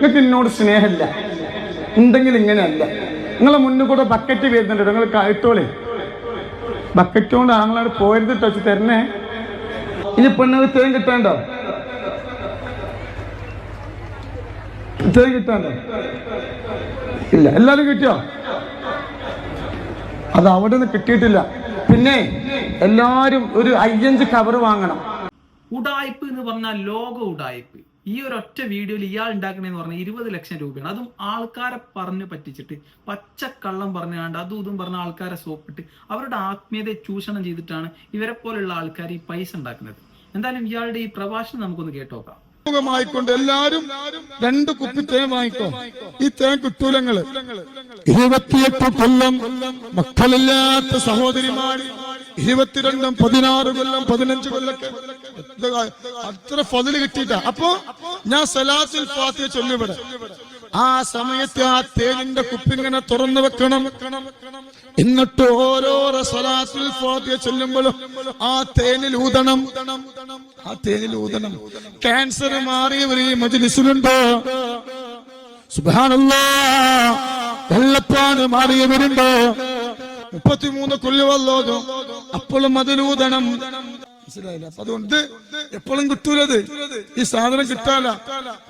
നിങ്ങൾക്ക് എന്നോട് സ്നേഹമില്ല. ഉണ്ടെങ്കിൽ ഇങ്ങനെയല്ല. നിങ്ങളെ മുന്നിൽ കൂടെ ബക്കറ്റ് വരുന്നുണ്ട്. നിങ്ങൾ കഴുത്തോളെ ബക്കറ്റ് കൊണ്ട് ആങ്ങളോട് പോരുത് ടച്ച് തരണേ. ഇനി പെണ്ണുങ്ങൾ തേൻ കിട്ടാണ്ടോ? തേൻ കിട്ടാണ്ടോ? ഇല്ല. എല്ലാരും കിട്ടിയോ? അത് അവിടെ നിന്ന് കിട്ടിയിട്ടില്ല. പിന്നെ എല്ലാരും ഒരു അയ്യഞ്ച് കവർ വാങ്ങണം. ഉടായ്പ് എന്ന് പറഞ്ഞാൽ ലോക ഉടായ്പ്. ഈ ഒരു ഒറ്റ വീഡിയോയിൽ ഇയാൾ ഉണ്ടാക്കണേന്ന് പറഞ്ഞാൽ ഇരുപത് ലക്ഷം രൂപയാണ്. അതും ആൾക്കാരെ പറഞ്ഞ് പറ്റിച്ചിട്ട് പച്ചക്കള്ളം പറഞ്ഞാണ്ട് അതും ഇതും പറഞ്ഞ ആൾക്കാരെ സോപ്പിട്ട് അവരുടെ ആത്മീയതയെ ചൂഷണം ചെയ്തിട്ടാണ് ഇവരെ പോലെയുള്ള ആൾക്കാർ ഈ പൈസ ഉണ്ടാക്കുന്നത്. എന്തായാലും ഇയാളുടെ ഈ പ്രഭാഷണം നമുക്കൊന്ന് കേട്ടോക്കാം എല്ലാരും രണ്ട് കുപ്പി തേൻ വാങ്ങിക്കോ. ഈ തേൻ കിട്ടൂലങ്ങൾ ഇരുപത്തിയെട്ട് കൊല്ലം മക്കളില്ലാത്ത സഹോദരിമാർ ഇരുപത്തിരണ്ടും പതിനാറ് കൊല്ലം പതിനഞ്ച് കൊല്ലൊക്കെ അത്ര ഫതിൽ കിട്ടിയിട്ട. അപ്പൊ ഞാൻ സലാത്തുൽ ചൊല്ലി ചൊല്ലിവിടെ ആ സമയത്ത് ആ തേനിന്റെ കുപ്പിങ്ങനെ തുറന്നു വെക്കണം. എന്നിട്ട് ഓരോരോ സലാത്തുൽ ഫാത്തിഹ ചൊല്ലുമ്പോഴും ആ തേനിൽ ഊതണം. ആ തേനിൽ ഊതണം. ക്യാൻസർ മാറിയവർ ഈ മജ്ലിസിലുണ്ടോ? സുബാനല്ലാ വെള്ളപ്പാട് മാറിയവരുണ്ടോ? മുപ്പത്തിമൂന്ന് കൊല്ലുവല്ലോ അപ്പോഴും അതിലൂതണം. മനസ്സിലായില്ല? അപ്പൊ അതുകൊണ്ട് എപ്പോഴും കിട്ടൂലത്. ഈ സാധനം കിട്ടാല.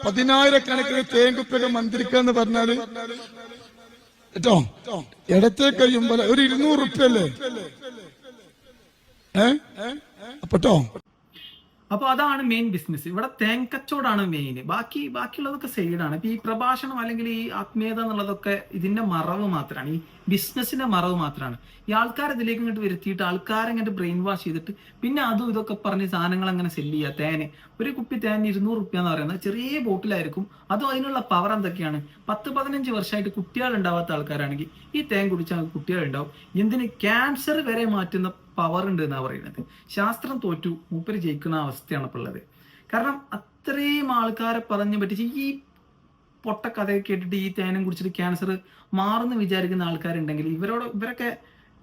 പതിനായിരക്കണക്കിന് തേങ്കുപ്പൊക്കെ മന്ത്രിക്കാന്ന് പറഞ്ഞാൽ കേട്ടോ? ഇടത്തെ കഴിയുമ്പോൾ ഒരു ഇരുന്നൂറ് റുപ്യല്ലേ? ഏ? അപ്പട്ടോ അപ്പൊ അതാണ് മെയിൻ ബിസിനസ് ഇവിടെ തേങ്കച്ചോടാണ് മെയിൻ ബാക്കി ബാക്കിയുള്ളതൊക്കെ സൈഡാണ് ഇപ്പൊ ഈ പ്രഭാഷണം അല്ലെങ്കിൽ ഈ ആത്മീയത എന്നുള്ളതൊക്കെ ഇതിന്റെ മറവ് മാത്രമാണ്. ഈ ബിസിനസിന്റെ മറവ് മാത്രമാണ്. ഈ ആൾക്കാരെ ഇതിലേക്ക് ഇങ്ങോട്ട് വരുത്തിയിട്ട് ആൾക്കാരെ ഇങ്ങോട്ട് ബ്രെയിൻ വാഷ് ചെയ്തിട്ട് പിന്നെ അതും ഇതൊക്കെ പറഞ്ഞ് സാധനങ്ങൾ അങ്ങനെ സെല്ല് ചെയ്യുക. തേന്. ഒരു കുപ്പി തേൻ ഇരുന്നൂറ് റുപ്യ എന്ന് പറയുന്നത്. ചെറിയ ബോട്ടിലായിരിക്കും. അതും അതിനുള്ള പവർ എന്തൊക്കെയാണ്? പത്ത് പതിനഞ്ച് വർഷമായിട്ട് കുട്ടികൾ ഉണ്ടാവാത്ത ആൾക്കാരാണെങ്കിൽ ഈ തേൻ കുടിച്ചാൽ കുട്ടികൾ ഉണ്ടാവും എന്തിന്? ക്യാൻസർ വരെ മാറ്റുന്ന പവർ ഉണ്ട് എന്നാണ് പറയുന്നത്. ശാസ്ത്രം തോറ്റു മൂപ്പര് ജയിക്കുന്ന അവസ്ഥയാണ് ഇപ്പോൾ ഉള്ളത്. കാരണം അത്രയും ആൾക്കാരെ പറഞ്ഞു പറ്റിച്ച് ഈ പൊട്ട കഥ കേട്ടിട്ട് ഈ തേനം കുടിച്ചിട്ട് ക്യാൻസർ മാറുന്നു വിചാരിക്കുന്ന ആൾക്കാരുണ്ടെങ്കിൽ ഇവരോട് ഇവരൊക്കെ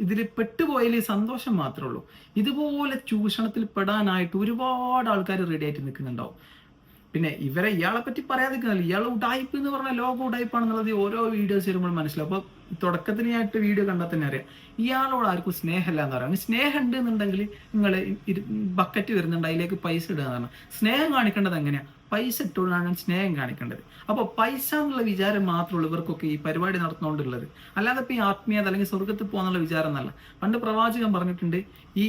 ഇതിൽ പെട്ടുപോയതിൽ സന്തോഷം മാത്രമേ ഉള്ളൂ. ഇതുപോലെ ചൂഷണത്തിൽ പെടാനായിട്ട് ഒരുപാട് ആൾക്കാർ റെഡി ആയിട്ട് നിൽക്കുന്നുണ്ടാവും. പിന്നെ ഇവരെ ഇയാളെ പറ്റി പറയാതിരിക്കുന്നില്ല ഇയാൾ ഉടായ്പ് എന്ന് പറഞ്ഞാൽ ലോക ഉടായ്പാണെന്നുള്ളത് ഓരോ വീഡിയോസ് വരുമ്പോൾ മനസ്സിലാവും. അപ്പൊ തുടക്കത്തിനായിട്ട് വീഡിയോ കണ്ടാൽ തന്നെ അറിയാം. ഇയാളോട് ആർക്കും സ്നേഹമില്ല എന്ന് പറയാം. സ്നേഹം ഉണ്ട് എന്നുണ്ടെങ്കിൽ നിങ്ങൾ ബക്കറ്റ് വരുന്നുണ്ട് അതിലേക്ക് പൈസ ഇടുക എന്ന് സ്നേഹം കാണിക്കേണ്ടത് എങ്ങനെയാണ് പൈസ ഇട്ടുകൊണ്ടാണ് സ്നേഹം കാണിക്കേണ്ടത്. അപ്പോൾ പൈസ എന്നുള്ള വിചാരം മാത്രമുള്ളൂ ഇവർക്കൊക്കെ ഈ പരിപാടി നടത്തുന്നോണ്ടുള്ളത് അല്ലാതെ ഇപ്പൊ ഈ ആത്മീയത അല്ലെങ്കിൽ സ്വർഗത്തിൽ പോകാന്നുള്ള വിചാരം എന്നല്ല. പണ്ട് പ്രവാചകൻ പറഞ്ഞിട്ടുണ്ട് ഈ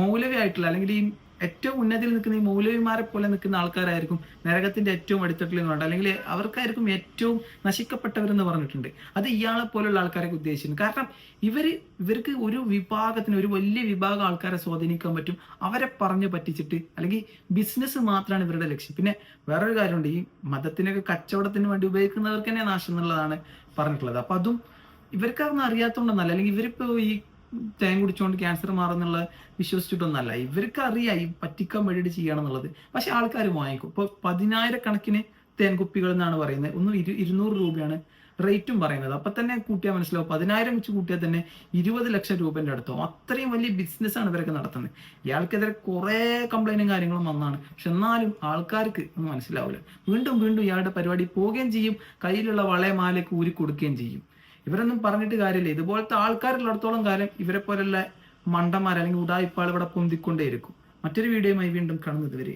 മൗലവി ആയിട്ടുള്ള അല്ലെങ്കിൽ ഈ ഏറ്റവും ഉന്നതിയിൽ നിൽക്കുന്ന ഈ മൗലവിമാരെ പോലെ നിൽക്കുന്ന ആൾക്കാരായിരിക്കും നരകത്തിന്റെ ഏറ്റവും അടിത്തട്ടിൽ എന്ന് അല്ലെങ്കിൽ അവർക്കായിരിക്കും ഏറ്റവും നശിക്കപ്പെട്ടവരെന്ന് പറഞ്ഞിട്ടുണ്ട്. അത് ഇയാളെ പോലുള്ള ആൾക്കാരൊക്കെ ഉദ്ദേശിക്കുന്നു കാരണം ഇവർ ഇവർക്ക് ഒരു വിഭാഗത്തിന് ഒരു വലിയ വിഭാഗം ആൾക്കാരെ സ്വാധീനിക്കാൻ പറ്റും. അവരെ പറഞ്ഞു പറ്റിച്ചിട്ട് അല്ലെങ്കിൽ ബിസിനസ് മാത്രമാണ് ഇവരുടെ ലക്ഷ്യം. പിന്നെ വേറൊരു കാര്യമുണ്ട്. ഈ മതത്തിനൊക്കെ കച്ചവടത്തിന് വേണ്ടി ഉപയോഗിക്കുന്നവർക്ക് തന്നെ നാശം എന്നുള്ളതാണ് പറഞ്ഞിട്ടുള്ളത്. അപ്പൊ അതും ഇവർക്ക് അതൊന്നും അറിയാത്തതുകൊണ്ടൊന്നല്ല അല്ലെങ്കിൽ ഇവരിപ്പോ ഈ തേൻ കുടിച്ചുകൊണ്ട് ക്യാൻസർ മാറുന്നുള്ള വിശ്വസിച്ചിട്ടൊന്നല്ല. ഇവർക്ക് അറിയാം ഈ പറ്റിക്കാൻ വേണ്ടിയിട്ട് ചെയ്യണം എന്നുള്ളത് പക്ഷെ ആൾക്കാർ വാങ്ങിക്കും. ഇപ്പൊ പതിനായിരക്കണക്കിന് തേൻകുപ്പികൾ എന്നാണ് പറയുന്നത്. ഒന്ന് ഇരു ഇരുന്നൂറ് രൂപയാണ് റേറ്റും പറയുന്നത്. അപ്പൊ തന്നെ കൂട്ടിയാൽ മനസ്സിലാവും. പതിനായിരം വെച്ച് കൂട്ടിയാൽ തന്നെ ഇരുപത് ലക്ഷം രൂപന്റെ അടുത്തോ അത്രയും വലിയ ബിസിനസ് ആണ് ഇവരൊക്കെ നടത്തുന്നത്. ഇയാൾക്കെതിരെ കുറെ കംപ്ലൈന്റും കാര്യങ്ങളും വന്നാണ്. പക്ഷെ എന്നാലും ആൾക്കാർക്ക് ഒന്നും മനസ്സിലാവില്ല വീണ്ടും വീണ്ടും ഇയാളുടെ പരിപാടി പോവുകയും ചെയ്യും. കയ്യിലുള്ള വളയമാലയ്ക്ക് ഊരി കൊടുക്കുകയും ചെയ്യും. ഇവരൊന്നും പറഞ്ഞിട്ട് കാര്യമില്ല. ഇതുപോലത്തെ ആൾക്കാരുള്ളിടത്തോളം കാലം ഇവരെ പോലുള്ള മണ്ടന്മാർ അല്ലെങ്കിൽ ഉടായിപ്പാൾ ഇവിടെ പൊന്തിക്കൊണ്ടേയിരിക്കും. മറ്റൊരു വീഡിയോയുമായി വീണ്ടും കാണുന്നത് വരെ